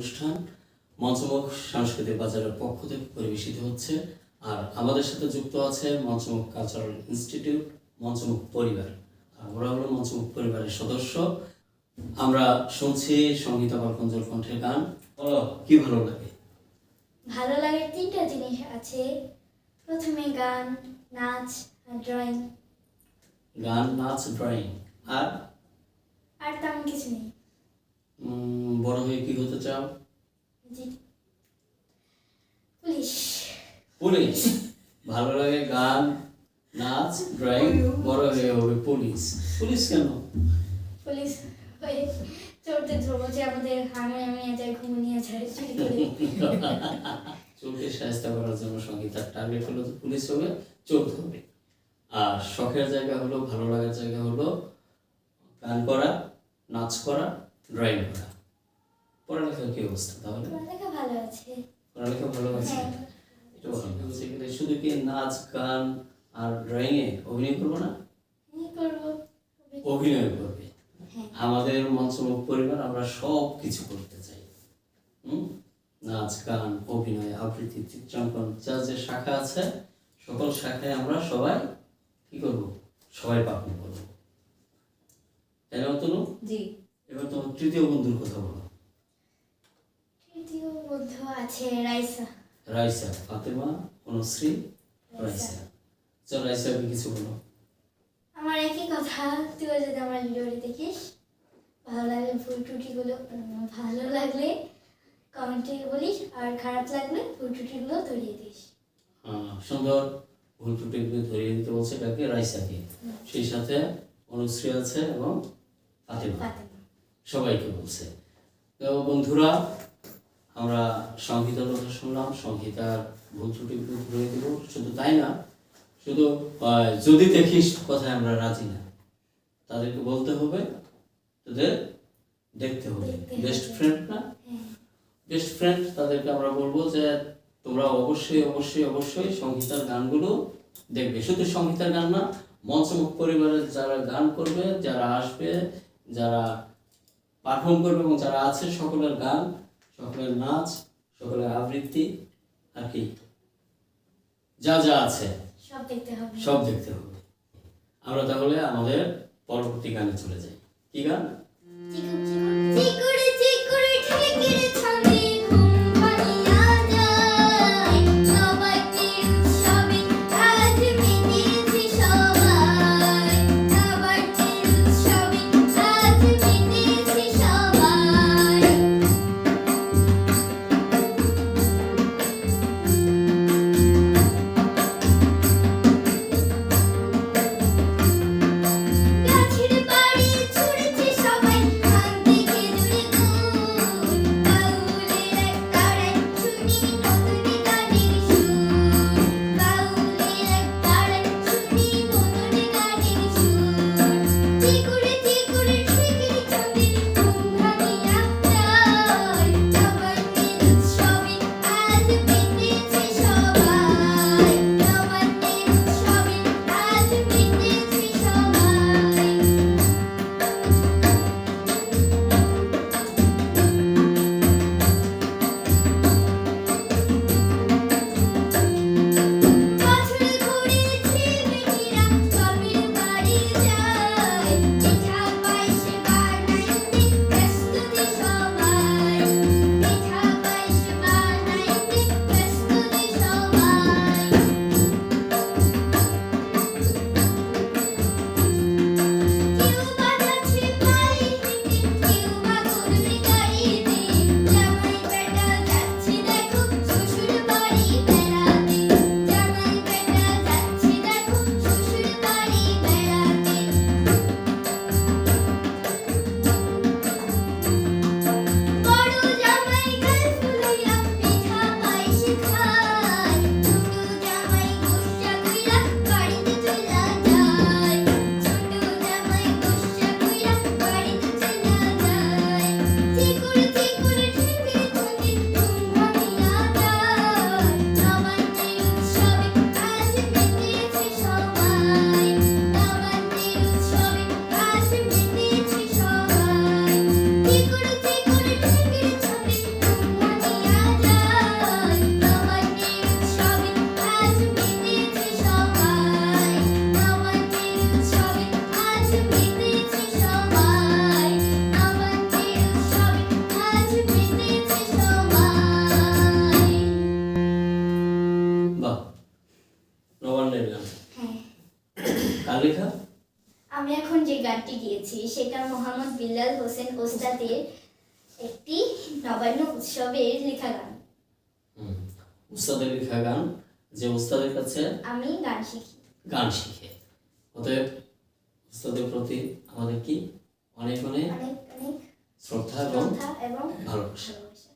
অনুষ্ঠান মঞ্চমুখ সাংস্কৃতিক বাজারের পক্ষ থেকে পরিবেশিত হচ্ছে। আর আমাদের সাথে যুক্ত আছে মঞ্চমুখ কালচারাল ইনস্টিটিউট মঞ্চমুখ পরিবার। আর ওরা হলো মঞ্চমুখ পরিবারের সদস্য। আমরা শুনছি সঙ্গীতা বালকঞ্জল কণ্ঠের গান। বলো কি ভালো লাগে? ভালো লাগে তিনটা জিনিস আছে। প্রথমে গান নাচ আর ড্রয়িং গান নাচ ড্রয়িং আর? আর তেমন কিছু নেই। বড় হয়ে কি হতে চাও? পুলিশ। ভালো লাগে গান নাচ ড্রয়িং বড় হয়ে হবে পুলিশ। পুলিশ কেন? পুলিশ হয়ে ধরবো যে আমাদের হামে আমি সাহায্য করার জন্য সঙ্গীতার টার্গেট হলো যে পুলিশ হবে চোর ধরবে। আর শখের জায়গা হলো ভালো লাগার জায়গা হলো গান করা নাচ করা ড্রয়িং করা পড়ালেখার কি অবস্থা তাহলে? পড়ালেখা ভালো আছে। পড়ালেখা ভালো আছে? হ্যাঁ এটা ভালো আছে শুধু কি নাচ গান আর ড্রয়িং এ অভিনয় করব না? অভিনয় করবে। হ্যাঁ। আমাদের মঞ্চমুখ পরিবার আমরা সব কিছু করতে চাই। হুম? নাচ গান অভিনয় আবৃত্তি চিত্রাঙ্কন যা যে শাখা আছে সকল শাখায় আমরা সবাই কি করব? সবাই পালন করব তাই না তনু জি এবার তোমার তৃতীয় বন্ধুর কথা বলো। তৃতীয় বন্ধু আছে রাইসা। রাইসা ফাতেমা অনুশ্রী রাইসা। চল রাইসা আপনি কিছু বলো। আমার একই কথা তুইও যদি আমার ভিডিওটি দেখিস ভালো লাগলে ভুল ত্রুটিগুলো ভালো লাগলে কমেন্টে বলিস আর খারাপ লাগলে ভুল ত্রুটিগুলো ধরিয়ে দিস। সুন্দর ভুল ত্রুটিগুলো ধরিয়ে দিতে বলছে কাকে? রাইসাকে। সেই সাথে অনুশ্রী আছে এবং ফাতেমা। সবাইকে বলছে। তো বন্ধুরা আমরা সংহিতার কথা শুনলাম সংহিতার ভুল ত্রুটিগুলো ধরে দেব শুধু তাই না শুধু যদি দেখিস কথায় আমরা রাজি না তাদেরকে বলতে হবে তোদের দেখতে হবে। বেস্ট ফ্রেন্ড না? হ্যাঁ। বেস্ট ফ্রেন্ড তাদেরকে আমরা বলব যে তোমরা অবশ্যই অবশ্যই অবশ্যই সংহিতার গানগুলো দেখবে। শুধু সংহিতার গান না মঞ্চমুখ পরিবারের যারা গান করবে যারা আসবে যারা পারফর্ম করবে এবং যারা আছে সকলের গান সকলের নাচ সকলের আবৃত্তি আর কি? যা যা আছে। সব দেখতে হবে। সব দেখতে হবে। আমরা তাহলে আমাদের পরবর্তী গানে চলে যাই। কি গান? আমি এখন যে গানটি গিয়েছি সেটা মোহাম্মদ বিল্লাল হোসেন ওস্তাদের একটি নবান্ন উৎসবের লেখা গান। উস্তাদের লেখা গান যে উস্তাদের কাছে আমি গান শিখি। গান শিখে। অতএব উস্তাদের প্রতি আমাদের কি অনেক অনেক শ্রদ্ধা এবং ভালোবাসা।